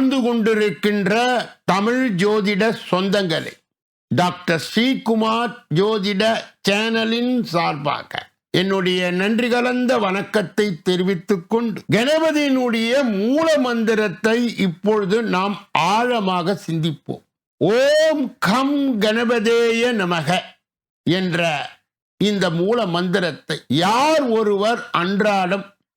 வாழ்ந்து கொண்டிருக்கின்ற தமிழ் ஜோதிட சொந்தங்களே டாக்டர் ஸ்ரீகுமார் ஜோதிட சேனலின் சார்பாக என்னுடைய நன்றி கலந்த வணக்கத்தை தெரிவித்துக் கொண்டு கணபதியினுடைய மூல மந்திரத்தை இப்பொழுது நாம் ஆழமாக சிந்திப்போம். ஓம் கம் கணபதேய நமக என்ற இந்த மூல மந்திரத்தை யார் ஒருவர் அன்றாடம்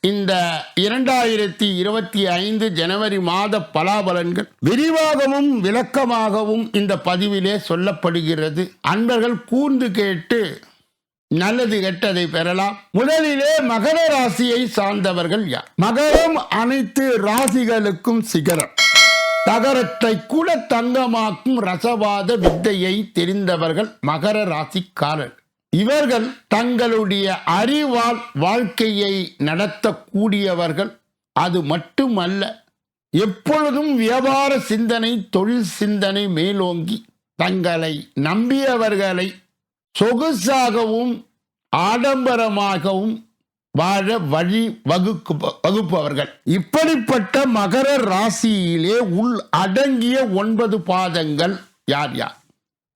இந்த இரண்டாயிரத்தி இருபத்தி ஐந்து ஜனவரி மாத பலாபலன்கள் விரிவாகவும் விளக்கமாகவும் இந்த பதிவிலே சொல்லப்படுகிறது. அன்பர்கள் கூர்ந்து கேட்டு நல்லது கெட்டதை பெறலாம். முதலிலே மகர ராசியை சார்ந்தவர்கள் யார்? மகரம் அனைத்து ராசிகளுக்கும் சிகரம். தகரத்தை கூட தங்கமாக்கும் ரசவாத வித்தையை தெரிந்தவர்கள் மகர ராசிக்காரர் இவர்கள் தங்களுடைய அறிவால் வாழ்க்கையை நடத்தக்கூடியவர்கள். அது மட்டுமல்ல எப்பொழுதும் வியாபார சிந்தனை தொழில் சிந்தனை மேலோங்கி தங்களை நம்பியவர்களை சொகுசாகவும் ஆடம்பரமாகவும் வாழ வழி வகுக்கு வகுப்பவர்கள். இப்படிப்பட்ட மகர ராசியிலே உள் அடங்கிய ஒன்பது பாதங்கள் யார் யார்?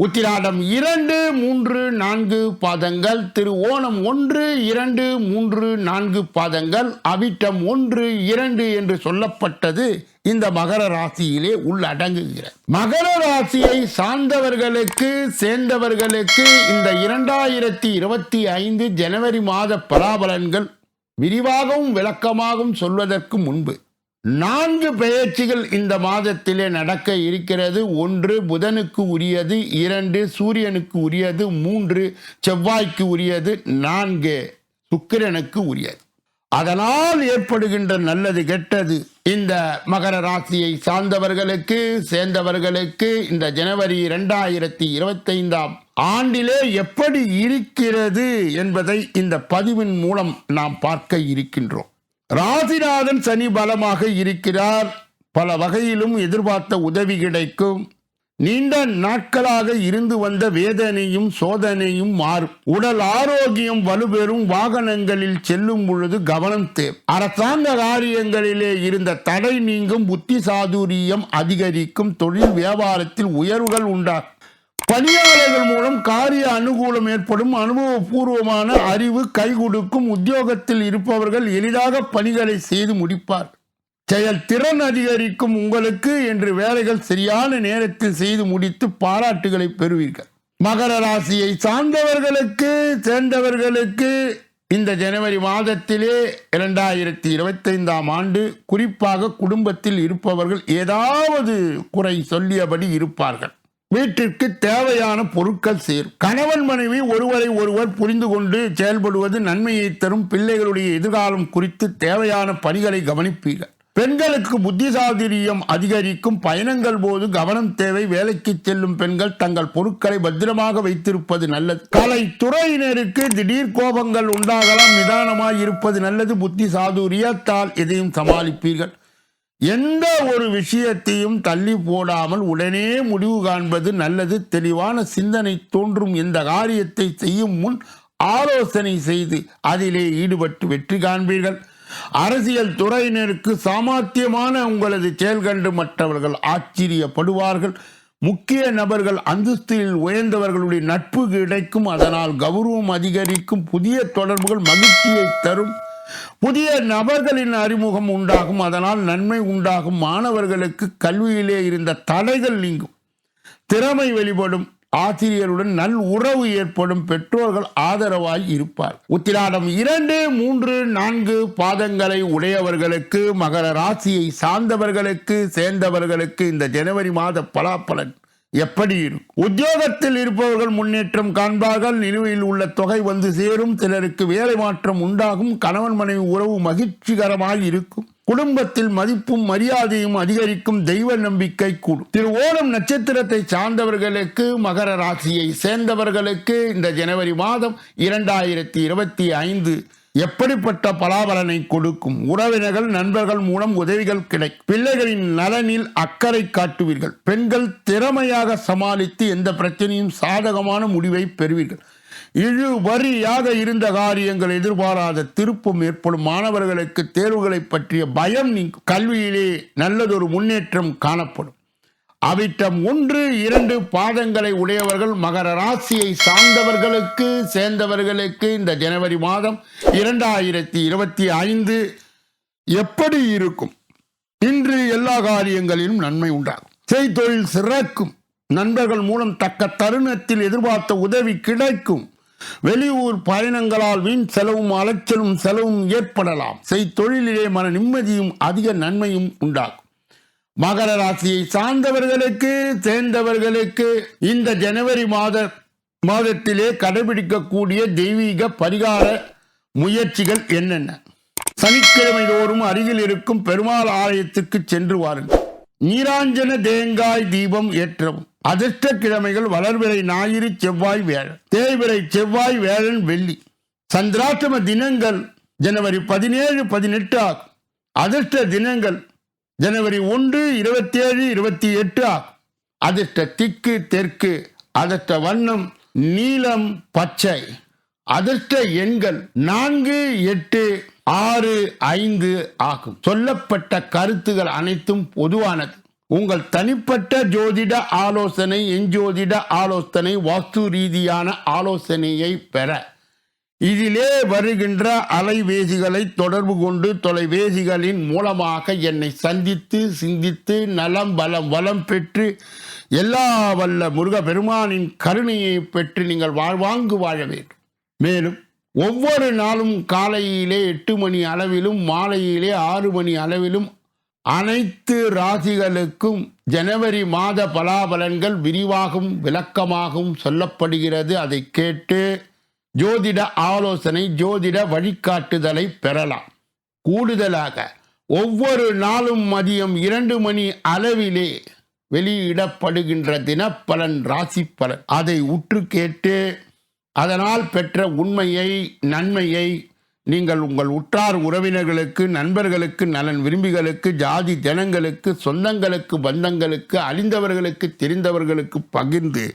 உத்திராடம் இரண்டு மூன்று நான்கு பாதங்கள் திரு ஓணம் ஒன்று இரண்டு மூன்று நான்கு பாதங்கள் அவிட்டம் ஒன்று இரண்டு என்று சொல்லப்பட்டது இந்த மகர ராசியிலே உள்ளடங்குகிறது மகர ராசியை சார்ந்தவர்களுக்கு சேர்ந்தவர்களுக்கு இந்த இரண்டாயிரத்தி இருபத்தி ஐந்து ஜனவரி மாத பலாபலன்கள் விரிவாகவும் விளக்கமாகவும் சொல்வதற்கு முன்பு நான்கு பெயர்ச்சிகள் இந்த மாதத்திலே நடக்க இருக்கிறது. ஒன்று புதனுக்கு உரியது இரண்டு சூரியனுக்கு உரியது மூன்று செவ்வாய்க்கு உரியது நான்கு சுக்கிரனுக்கு உரியது. அதனால் ஏற்படுகின்ற நல்லது கெட்டது இந்த மகர ராசியை சார்ந்தவர்களுக்கு சேர்ந்தவர்களுக்கு இந்த ஜனவரி இரண்டாயிரத்தி இருபத்தைந்தாம் ஆண்டிலே எப்படி இருக்கிறது என்பதை இந்த பதிவின் மூலம் நாம் பார்க்க இருக்கின்றோம். ராசிநாதன் சனி பலமாக இருக்கிறார். பல வகையிலும் எதிர்பார்த்த உதவி கிடைக்கும். நீண்ட நாட்களாக இருந்து வந்த வேதனையும் சோதனையும் மாறும் உடல் ஆரோக்கியம் வலுப்பெறும் வாகனங்களில் செல்லும் பொழுது கவனம் தேவை அரசாங்க காரியங்களிலே இருந்த தடை நீங்கும் புத்தி சாதுரியம் அதிகரிக்கும். தொழில் வியாபாரத்தில் உயர்வுகள் உண்டாகும் பணியாளர்கள் மூலம் காரிய அனுகூலம் ஏற்படும். அனுபவபூர்வமான அறிவு கை கொடுக்கும் உத்தியோகத்தில் இருப்பவர்கள் எளிதாக பணிகளை செய்து முடிப்பார். செயல் திறன் அதிகரிக்கும் உங்களுக்கு என்று வேலைகள் சரியான நேரத்தில் செய்து முடித்து பாராட்டுகளை பெறுவீர்கள். மகர ராசியை சார்ந்தவர்களுக்கு சேர்ந்தவர்களுக்கு இந்த ஜனவரி மாதத்திலே இரண்டாயிரத்தி இருபத்தைந்தாம் ஆண்டு குறிப்பாக குடும்பத்தில் இருப்பவர்கள் ஏதாவது குறை சொல்லியபடி இருப்பார்கள். வீட்டிற்கு தேவையான பொருட்கள் சேரும். கணவன் மனைவி ஒருவரை ஒருவர் புரிந்து கொண்டு செயல்படுவது நன்மையை தரும் பிள்ளைகளுடைய எதிர்காலம் குறித்து தேவையான பணிகளை கவனிப்பீர்கள். பெண்களுக்கு புத்திசாதுரியம் அதிகரிக்கும். பயணங்கள் போது கவனம் தேவை. வேலைக்கு செல்லும் பெண்கள் தங்கள் பொருட்களை பத்திரமாக வைத்திருப்பது நல்லது. கலை துறையினருக்கு திடீர் கோபங்கள் உண்டாகலாம். நிதானமாய் இருப்பது நல்லது. புத்தி சாதுரியத்தால் எதையும் சமாளிப்பீர்கள். எந்த ஒரு விஷயத்தையும் தள்ளி போடாமல் உடனே முடிவு காண்பது நல்லது. தெளிவான சிந்தனை தோன்றும். இந்த காரியத்தை செய்யும் முன் ஆலோசனை செய்து அதிலே ஈடுபட்டு வெற்றி காண்பீர்கள். அரசியல் துறையினருக்கு சாமர்த்தியமான உங்களது செயல் கண்டு மற்றவர்கள் ஆச்சரியப்படுவார்கள். முக்கிய நபர்கள் அந்தஸ்தில் உயர்ந்தவர்களுடைய நட்பு கிடைக்கும். அதனால் கௌரவம் அதிகரிக்கும். புதிய தொடர்புகள் மகிழ்ச்சியை தரும். புதிய நபர்களின் அறிமுகம் உண்டாகும் அதனால் நன்மை உண்டாகும். மாணவர்களுக்கு கல்வியிலே இருந்த தடைகள் நீங்கும். திறமை வெளிப்படும். ஆசிரியருடன் நல் உறவு ஏற்படும். பெற்றோர்கள் ஆதரவாய் இருப்பார் உத்திராடம் இரண்டு மூன்று நான்கு பாதங்களை உடையவர்களுக்கு மகர ராசியை சார்ந்தவர்களுக்கு சேர்ந்தவர்களுக்கு இந்த ஜனவரி மாத பலாப்பலன் எப்படி இருக்கும்? உத்தியோகத்தில் இருப்பவர்கள் முன்னேற்றம் காண்பார்கள் நிலுவையில் உள்ள தொகை வந்து சேரும் சிலருக்கு வேலை மாற்றம் உண்டாகும் கணவன் மனைவி உறவு மகிழ்ச்சிகரமாக இருக்கும் குடும்பத்தில் மதிப்பும் மரியாதையும் அதிகரிக்கும் தெய்வ நம்பிக்கை கூடும். திரு ஓணம் நட்சத்திரத்தை சார்ந்தவர்களுக்கு மகர ராசியை சேர்ந்தவர்களுக்கு இந்த ஜனவரி மாதம் இரண்டாயிரத்தி இருபத்தி ஐந்து எப்படிப்பட்ட பலாபலனை கொடுக்கும்? உறவினர்கள் நண்பர்கள் மூலம் உதவிகள் கிடைக்கும் பிள்ளைகளின் நலனில் அக்கறை காட்டுவீர்கள். பெண்கள் திறமையாக சமாளித்து எந்த பிரச்சனையும் சாதகமான முடிவை பெறுவீர்கள். இழுபறியாக இருந்த காரியங்கள் எதிர்பாராத திருப்பம் ஏற்படும். மாணவர்களுக்கு தேர்வுகளை பற்றிய பயம் நீங்கும். கல்வியிலே நல்லதொரு முன்னேற்றம் காணப்படும். அவிட்டம் ஒன்று இரண்டு பாதங்களை உடையவர்கள் மகர ராசியை சார்ந்தவர்களுக்கு சேர்ந்தவர்களுக்கு இந்த ஜனவரி மாதம் இரண்டாயிரத்தி இருபத்தி ஐந்து எப்படி இருக்கும்? இன்று எல்லா காரியங்களிலும் நன்மை உண்டாகும். செய்தொழில் சிறக்கும். நண்பர்கள் மூலம் தக்க தருணத்தில் எதிர்பார்த்த உதவி கிடைக்கும். வெளியூர் பயணங்களால் வீண் செலவும் அலைச்சலும் செலவும் ஏற்படலாம். செய்தொழிலிலே மன நிம்மதியும் அதிக நன்மையும் உண்டாகும். மகர ராசியை சார்ந்தவர்களுக்கு சேர்ந்தவர்களுக்கு இந்த ஜனவரி மாத மாதத்திலே கடைபிடிக்கக்கூடிய தெய்வீக பரிகார முயற்சிகள் என்னென்ன? சனிக்கிழமை தோறும் அருகில் இருக்கும் பெருமாள் ஆலயத்துக்கு சென்று வாருங்கள். நீராஞ்சன தேங்காய் தீபம் ஏற்றவும். அதிர்ஷ்ட கிழமைகள் வளர்விரை ஞாயிறு செவ்வாய் வேழன். தேய்விரை செவ்வாய் வேழன் வெள்ளி. சந்திராஷ்டம தினங்கள் ஜனவரி பதினேழு பதினெட்டு ஆகும். அதிர்ஷ்ட தினங்கள் ஜனவரி ஒன்று இருபத்தி ஏழு இருபத்தி எட்டு ஆகும் அதிர்ஷ்ட திக்கு தெற்கு. அதிர்ஷ்ட வண்ணம் நீலம் பச்சை. அதிர்ஷ்ட எண்கள் நான்கு எட்டு ஆறு ஐந்து ஆகும். சொல்லப்பட்ட கருத்துகள் அனைத்தும் பொதுவானது. உங்கள் தனிப்பட்ட ஜோதிட ஆலோசனை எஞ்சோதிட ஆலோசனை வாஸ்து ரீதியான ஆலோசனையை பெற. இதிலே வருகின்ற அலைவேசிகளை தொடர்பு கொண்டு தொலைவேசிகளின் மூலமாக என்னை சந்தித்து சிந்தித்து நலம் பலம் வளம் பெற்று எல்லா வல்ல முருக பெருமானின் கருணையை பெற்று நீங்கள் வாழ்வாங்கு வாழ வேண்டும். மேலும் ஒவ்வொரு நாளும் காலையிலே எட்டு மணி அளவிலும் மாலையிலே ஆறு மணி அளவிலும் அனைத்து ராசிகளுக்கும் ஜனவரி மாத பலாபலன்கள் விரிவாகவும் விளக்கமாகவும் சொல்லப்படுகிறது. அதை கேட்டு ஜோதிட ஆலோசனை ஜோதிட வழிகாட்டுதலை பெறலாம். கூடுதலாக ஒவ்வொரு நாளும் மதியம் இரண்டு மணி அளவிலே வெளியிடப்படுகின்ற தினப்பலன் ராசி பலன் அதை உற்று கேட்டு அதனால் பெற்ற உண்மையை நன்மையை நீங்கள் உங்கள் உற்றார் உறவினர்களுக்கு நண்பர்களுக்கு நலன் விரும்பிகளுக்கு ஜாதி ஜனங்களுக்கு சொந்தங்களுக்கு பந்தங்களுக்கு அழிந்தவர்களுக்கு தெரிந்தவர்களுக்கு பகிர்ந்து